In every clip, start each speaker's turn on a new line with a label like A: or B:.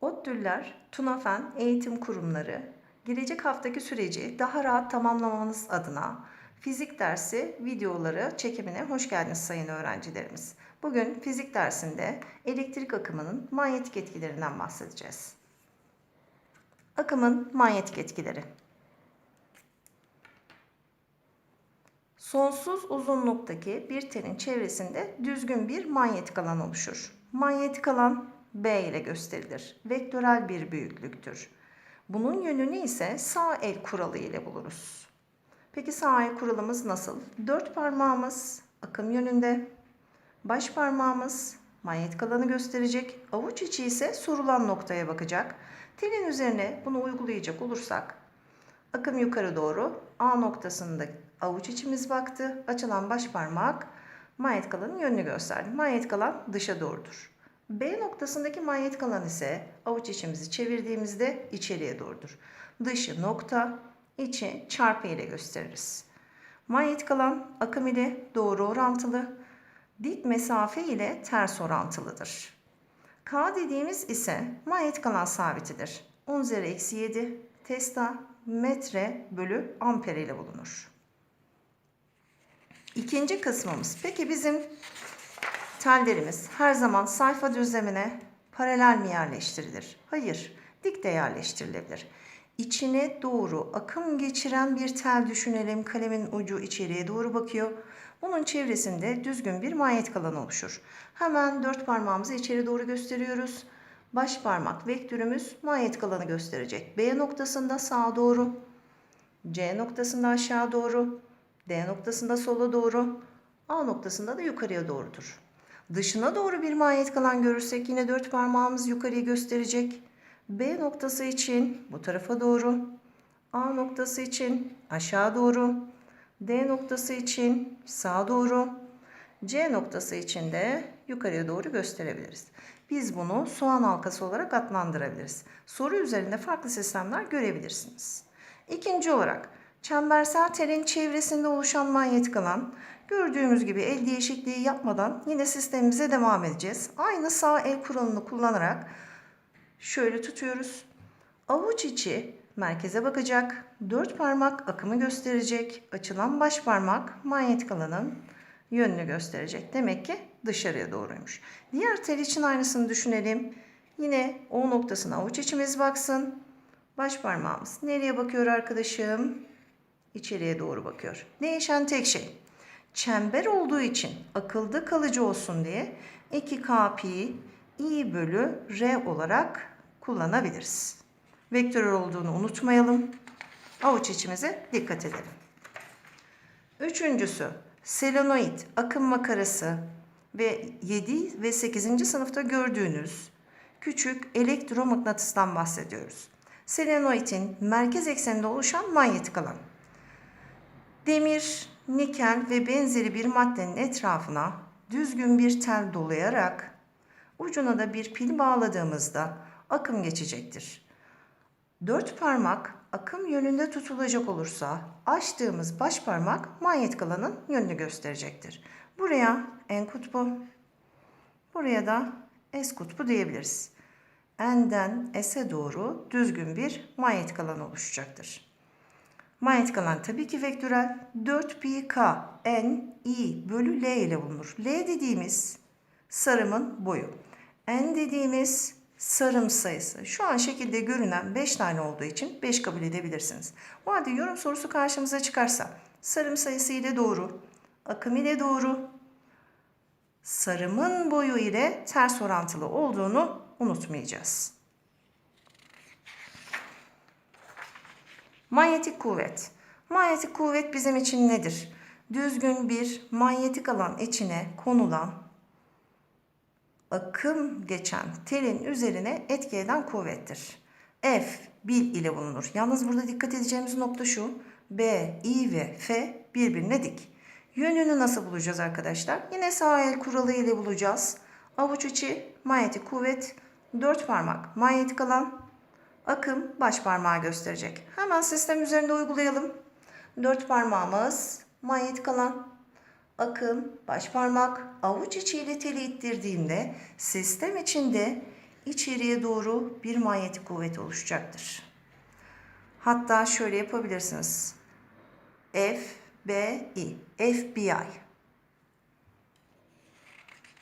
A: ODTÜ'ler, TUNAFEN eğitim kurumları gelecek haftaki süreci daha rahat tamamlamanız adına fizik dersi videoları çekimine hoş geldiniz sayın öğrencilerimiz. Bugün fizik dersinde elektrik akımının manyetik etkilerinden bahsedeceğiz. Akımın manyetik etkileri. Sonsuz uzunluktaki bir telin çevresinde düzgün bir manyetik alan oluşur. Manyetik alan B ile gösterilir. Vektörel bir büyüklüktür. Bunun yönünü ise sağ el kuralı ile buluruz. Peki sağ el kuralımız nasıl? Dört parmağımız akım yönünde, baş parmağımız manyetik alanı gösterecek, avuç içi ise sorulan noktaya bakacak. Telin üzerine bunu uygulayacak olursak akım yukarı doğru A noktasında avuç içimiz baktı. Açılan baş parmak manyetik alanın yönünü gösterdi. Manyetik alan dışa doğrudur. B noktasındaki manyetik alan ise avuç içimizi çevirdiğimizde içeriye doğrudur. Dışı nokta, içi çarpı ile gösteririz. Manyetik alan akım ile doğru orantılı, dik mesafe ile ters orantılıdır. K dediğimiz ise manyetik alan sabitidir. 10 üzeri eksi 7 testa metre bölü amper ile bulunur. İkinci kısmımız. Peki bizim tellerimiz her zaman sayfa düzlemine paralel mi yerleştirilir? Hayır, dik de yerleştirilebilir. İçine doğru akım geçiren bir tel düşünelim. Kalemin ucu içeriye doğru bakıyor. Bunun çevresinde düzgün bir manyetik alan oluşur. Hemen dört parmağımızı içeri doğru gösteriyoruz. Baş parmak vektörümüz manyetik alanı gösterecek. B noktasında sağa doğru, C noktasında aşağı doğru, D noktasında sola doğru, A noktasında da yukarıya doğrudur. Dışına doğru bir manyetik alan görürsek yine dört parmağımız yukarıya gösterecek. B noktası için bu tarafa doğru, A noktası için aşağı doğru, D noktası için sağa doğru, C noktası için de yukarıya doğru gösterebiliriz. Biz bunu soğan halkası olarak adlandırabiliriz. Soru üzerinde farklı sistemler görebilirsiniz. İkinci olarak çembersel telin çevresinde oluşan manyetik alan. Gördüğümüz gibi el değişikliği yapmadan yine sistemimize devam edeceğiz. Aynı sağ el kuralını kullanarak şöyle tutuyoruz. Avuç içi merkeze bakacak. Dört parmak akımı gösterecek. Açılan baş parmak manyetik alanın yönünü gösterecek. Demek ki dışarıya doğruymuş. Diğer tel için aynısını düşünelim. Yine O noktasına avuç içimiz baksın. Baş parmağımız nereye bakıyor arkadaşım? İçeriye doğru bakıyor. Değişen tek şey. Çember olduğu için akılda kalıcı olsun diye 2K pi i bölü r olarak kullanabiliriz. Vektör olduğunu unutmayalım. Avuç içimize dikkat edelim. Üçüncüsü selenoid akım makarası ve 7 ve 8. sınıfta gördüğünüz küçük elektromıknatıstan bahsediyoruz. Selenoidin merkez ekseninde oluşan manyetik alan. Demir, nikel ve benzeri bir maddenin etrafına düzgün bir tel dolayarak ucuna da bir pil bağladığımızda akım geçecektir. Dört parmak akım yönünde tutulacak olursa açtığımız baş parmak manyetik alanın yönünü gösterecektir. Buraya N kutbu, buraya da S kutbu diyebiliriz. N'den S'e doğru düzgün bir manyetik alan oluşacaktır. Manyetik alan tabii ki vektörel 4 pi k n i bölü l ile bulunur. L dediğimiz sarımın boyu. N dediğimiz sarım sayısı. Şu an şekilde görünen 5 tane olduğu için 5 kabul edebilirsiniz. O halde yorum sorusu karşımıza çıkarsa sarım sayısı ile doğru, akım ile doğru, sarımın boyu ile ters orantılı olduğunu unutmayacağız. Manyetik kuvvet. Manyetik kuvvet bizim için nedir? Düzgün bir manyetik alan içine konulan akım geçen telin üzerine etki eden kuvvettir. F bil ile bulunur. Yalnız burada dikkat edeceğimiz nokta şu. B, I ve F birbirine dik. Yönünü nasıl bulacağız arkadaşlar? Yine sağ el kuralı ile bulacağız. Avuç içi manyetik kuvvet, dört parmak manyetik alan, akım baş parmağı gösterecek. Hemen sistem üzerinde uygulayalım. Dört parmağımız manyetik alan, akım, baş parmak, avuç içiyle teli ittirdiğimde sistem içinde içeriye doğru bir manyetik kuvvet oluşacaktır. Hatta şöyle yapabilirsiniz. FBI, FBI.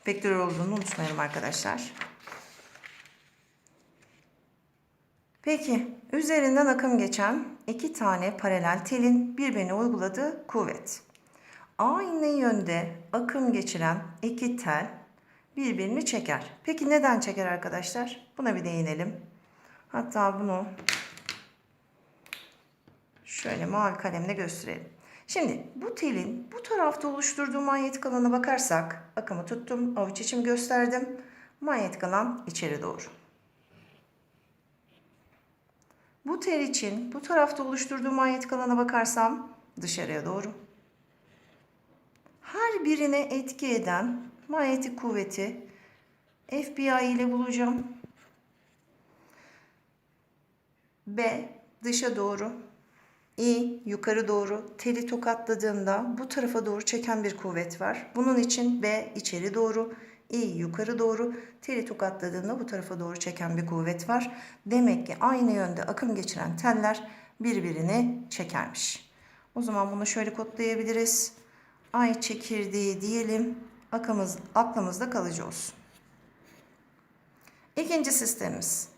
A: Vektör olduğunu unutmayalım arkadaşlar. Peki, üzerinden akım geçen iki tane paralel telin birbirine uyguladığı kuvvet. Aynı yönde akım geçiren iki tel birbirini çeker. Peki neden çeker arkadaşlar? Buna bir değinelim. Hatta bunu şöyle mavi kalemle gösterelim. Şimdi bu telin bu tarafta oluşturduğu manyetik alana bakarsak akımı tuttum, avuç içim gösterdim. Manyetik alan içeri doğru. Bu tel için bu tarafta oluşturduğu manyetik alana bakarsam dışarıya doğru. Her birine etki eden manyetik kuvveti FBI ile bulacağım. B dışa doğru. İ yukarı doğru. Teli tokatladığımda bu tarafa doğru çeken bir kuvvet var. Bunun için B içeri doğru. İ yukarı doğru. Teli tokatladığında bu tarafa doğru çeken bir kuvvet var. Demek ki aynı yönde akım geçiren teller birbirini çekermiş. O zaman bunu şöyle kodlayabiliriz. Ay çekirdeği diyelim. Akımız, aklımızda kalıcı olsun. İkinci sistemimiz.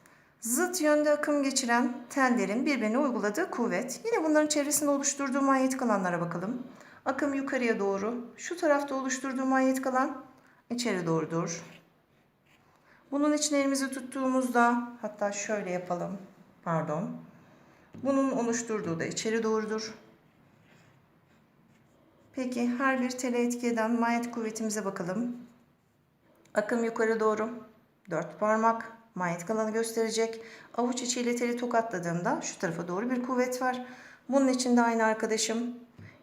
A: Zıt yönde akım geçiren tellerin birbirine uyguladığı kuvvet. Yine bunların çevresinde oluşturduğu manyetik alanlara bakalım. Akım yukarıya doğru. Şu tarafta oluşturduğu manyetik alan içeri doğrudur. Bunun için elimizi tuttuğumuzda hatta şöyle yapalım. Pardon. Bunun oluşturduğu da içeri doğrudur. Peki her bir tele etki eden manyetik kuvvetimize bakalım. Akım yukarı doğru. Dört parmak manyetik alanı gösterecek. Avuç içiyle teli tokatladığımda şu tarafa doğru bir kuvvet var. Bunun için de aynı arkadaşım.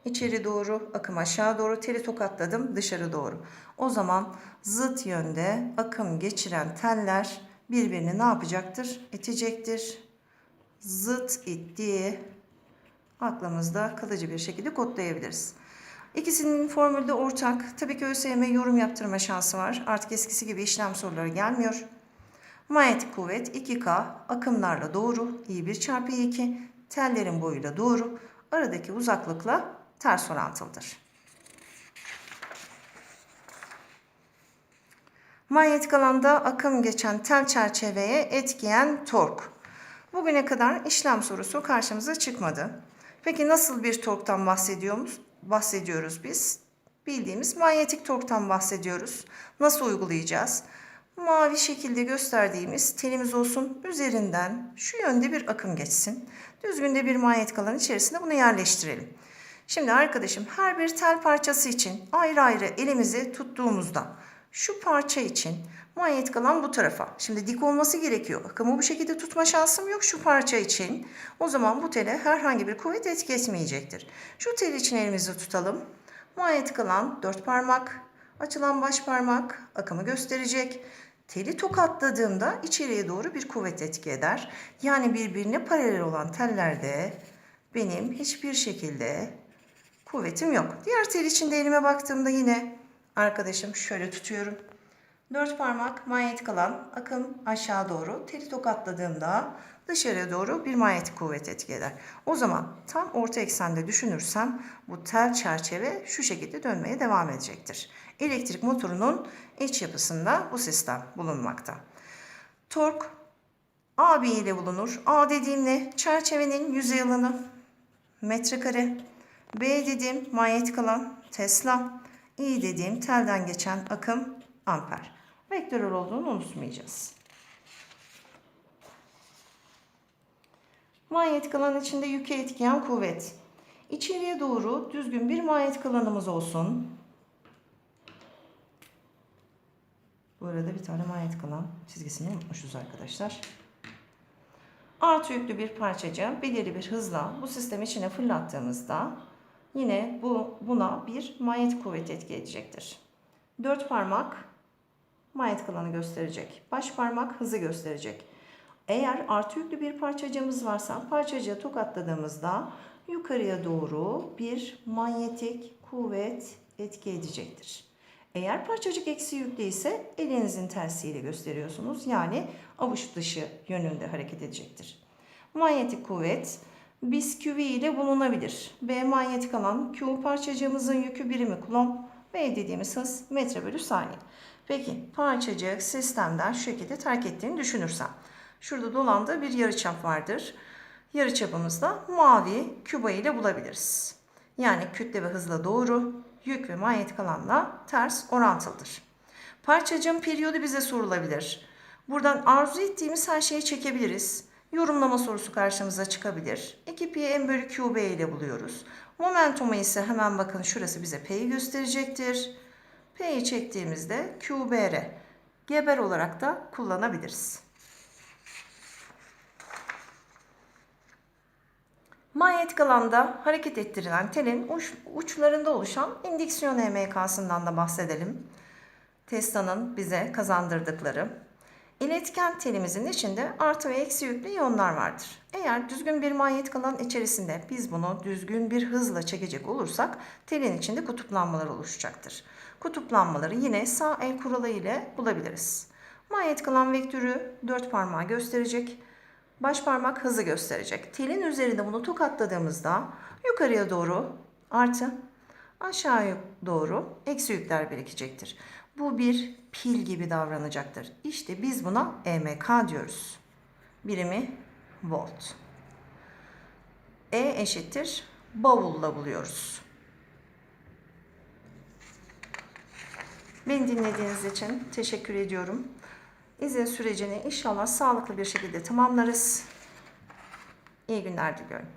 A: İçeri doğru, akım aşağı doğru, teli tokatladım dışarı doğru. O zaman zıt yönde akım geçiren teller birbirini ne yapacaktır? İtecektir. Zıt ittiği aklımızda kalıcı bir şekilde kodlayabiliriz. İkisinin formülde ortak. Tabii ki ÖSYM yorum yaptırma şansı var. Artık eskisi gibi işlem soruları gelmiyor. Manyetik kuvvet 2K akımlarla doğru, I1 çarpı I2 tellerin boyuyla doğru, aradaki uzaklıkla ters orantılıdır. Manyetik alanda akım geçen tel çerçeveye etkiyen tork. Bugüne kadar işlem sorusu karşımıza çıkmadı. Peki nasıl bir torktan bahsediyoruz? Bahsediyoruz biz. Bildiğimiz manyetik torktan bahsediyoruz. Nasıl uygulayacağız? Mavi şekilde gösterdiğimiz telimiz olsun. Üzerinden şu yönde bir akım geçsin. Düzgünde bir manyetik alan içerisinde bunu yerleştirelim. Şimdi arkadaşım her bir tel parçası için ayrı ayrı elimizi tuttuğumuzda şu parça için manyetik alan bu tarafa. Şimdi dik olması gerekiyor. Akımı bu şekilde tutma şansım yok şu parça için. O zaman bu tele herhangi bir kuvvet etki etmeyecektir. Şu tel için elimizi tutalım. Manyetik alan dört parmak. Açılan baş parmak akımı gösterecek. Teli tokatladığımda içeriye doğru bir kuvvet etki eder. Yani birbirine paralel olan tellerde benim hiçbir şekilde kuvvetim yok. Diğer tel için de elime baktığımda yine arkadaşım şöyle tutuyorum. Dört parmak manyetik alan akım aşağı doğru teli tokatladığımda dışarıya doğru bir manyetik kuvvet etki eder. O zaman tam orta eksende düşünürsem bu tel çerçeve şu şekilde dönmeye devam edecektir. Elektrik motorunun iç yapısında bu sistem bulunmakta. Tork AB ile bulunur. A dediğim ne? Çerçevenin yüzey alanı metrekare. B dediğim manyetik alan Tesla. İ dediğim telden geçen akım amper. Vektörel olduğunu unutmayacağız. Manyetik alan içinde yüke etkiyen kuvvet. İçeriye doğru düzgün bir manyetik alanımız olsun. Bu arada bir tane manyetik alan çizgisini unutmuşuz arkadaşlar. Artı yüklü bir parçacığı belirli bir hızla bu sistem içine fırlattığımızda yine bu buna bir manyetik kuvvet etki edecektir. Dört parmak manyetik alanı gösterecek. Baş parmak hızı gösterecek. Eğer artı yüklü bir parçacığımız varsa parçacığı tokatladığımızda yukarıya doğru bir manyetik kuvvet etki edecektir. Eğer parçacık eksi yüklü ise elinizin tersiyle gösteriyorsunuz. Yani avuç dışı yönünde hareket edecektir. Manyetik kuvvet bis QV ile bulunabilir. B manyetik alan, Q parçacığımızın yükü birimi kulomb, V dediğimiz hız metre bölü saniye. Peki parçacık sistemden şu şekilde terk ettiğini düşünürsem. Şurada dolandığı bir yarıçap vardır. Yarıçapımızda mavi küba ile bulabiliriz. Yani kütle ve hızla doğru, yük ve manyetik alanla ters orantılıdır. Parçacığın periyodu bize sorulabilir. Buradan arzu ettiğimiz her şeyi çekebiliriz. Yorumlama sorusu karşımıza çıkabilir. 2pi m bölü qb ile buluyoruz. Momentumu ise hemen bakın şurası bize p'yi gösterecektir. P'yi çektiğimizde qbr geber olarak da kullanabiliriz. Manyetik alanda hareket ettirilen telin uç, uçlarında oluşan indüksiyon EMK'sından da bahsedelim. Tesla'nın bize kazandırdıkları. İletken telimizin içinde artı ve eksi yüklü iyonlar vardır. Eğer düzgün bir manyetik alan içerisinde biz bunu düzgün bir hızla çekecek olursak telin içinde kutuplanmalar oluşacaktır. Kutuplanmaları yine sağ el kuralı ile bulabiliriz. Manyetik alan vektörü dört parmağı gösterecek. Baş parmak hızı gösterecek. Telin üzerinde bunu tokatladığımızda yukarıya doğru artı, aşağıya doğru eksi yükler birikecektir. Bu bir pil gibi davranacaktır. İşte biz buna EMK diyoruz. Birimi volt. E eşittir bavulla buluyoruz. Beni dinlediğiniz için teşekkür ediyorum. İzin sürecini inşallah sağlıklı bir şekilde tamamlarız. İyi günler diliyorum.